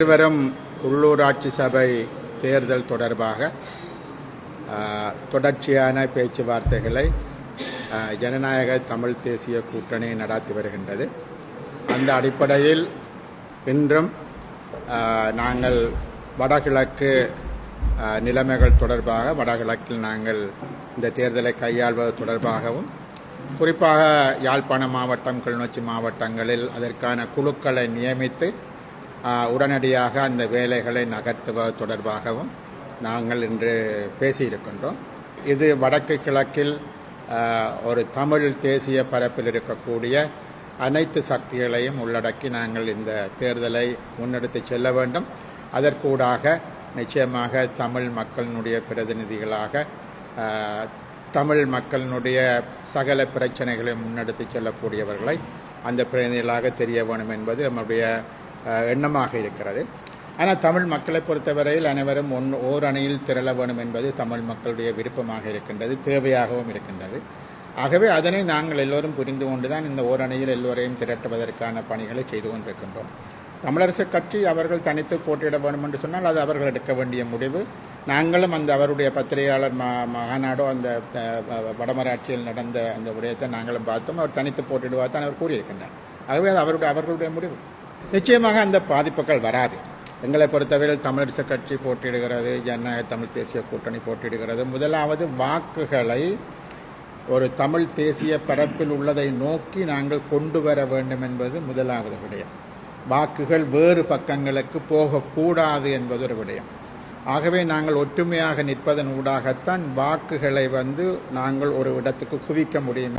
இருவரும் உள்ளூராட்சி சபை தேர்தல் தொடர்பாக தொடர்ச்சியான பேச்சுவார்த்தைகளை ஜனநாயக தமிழ் தேசிய கூட்டணி நடத்தி வருகின்றது. அந்த அடிப்படையில் இன்றும் நாங்கள் வடகிழக்கு நிலைமைகள் தொடர்பாக வடகிழக்கில் நாங்கள் இந்த தேர்தலை கையாள்வது தொடர்பாகவும் குறிப்பாக யாழ்ப்பாண மாவட்டம் கிளிநொச்சி மாவட்டங்களில் அதற்கான குழுக்களை நியமித்து உடனடியாக அந்த வேலைகளை நகர்த்துவது தொடர்பாகவும் நாங்கள் இன்று பேசியிருக்கின்றோம். இது வடக்கு கிழக்கில் ஒரு தமிழ் தேசிய பரப்பில் இருக்கக்கூடிய அனைத்து சக்திகளையும் உள்ளடக்கி நாங்கள் இந்த தேர்தலை முன்னெடுத்து செல்ல வேண்டும். அதற்கூடாக நிச்சயமாக தமிழ் மக்களினுடைய பிரதிநிதிகளாக தமிழ் மக்களினுடைய சகல பிரச்சனைகளை முன்னெடுத்து செல்லக்கூடியவர்களை அந்த பிரதிநிதிகளாக தெரிய வேண்டும் என்பது நம்முடைய எண்ணமாக இருக்கிறது. ஆனால் தமிழ் மக்களை பொறுத்தவரையில் அனைவரும் ஒன் ஓர் அணையில் திரள வேண்டும் என்பது தமிழ் மக்களுடைய விருப்பமாக இருக்கின்றது தேவையாகவும் இருக்கின்றது. ஆகவே அதனை நாங்கள் எல்லோரும் புரிந்து கொண்டுதான் இந்த ஓர் அணியில் எல்லோரையும் திரட்டுவதற்கான பணிகளை செய்து கொண்டிருக்கின்றோம். தமிழரசு கட்சி அவர்கள் தனித்து போட்டியிட வேண்டும் என்று சொன்னால் அது அவர்கள் எடுக்க வேண்டிய முடிவு. நாங்களும் அந்த அவருடைய பத்திரிகையாளர் மா மாநாடோ அந்த வ- வடமராட்சியில் நடந்த அந்த விடயத்தை நாங்களும் பார்த்தோம். அவர் தனித்து போட்டிடுவார் தான் அவர் கூறியிருக்கின்றார். ஆகவே அது அவருடைய அவர்களுடைய முடிவு. நிச்சயமாக அந்த பாதிப்புகள் வராது. எங்களை பொறுத்தவரையில் தமிழரசு கட்சி போட்டியிடுகிறது ஜனநாயக தமிழ் தேசிய கூட்டணி போட்டியிடுகிறது. முதலாவது வாக்குகளை ஒரு தமிழ் தேசிய பரப்பில் உள்ளதை நோக்கி நாங்கள் கொண்டு வர வேண்டும் என்பது முதலாவது விடயம். வாக்குகள் வேறு பக்கங்களுக்கு போகக்கூடாது என்பது ஒரு விடயம். ஆகவே நாங்கள் ஒற்றுமையாக நிற்பதன் ஊடாகத்தான் வாக்குகளை வந்து நாங்கள் ஒரு இடத்துக்கு குவிக்க முடியும்.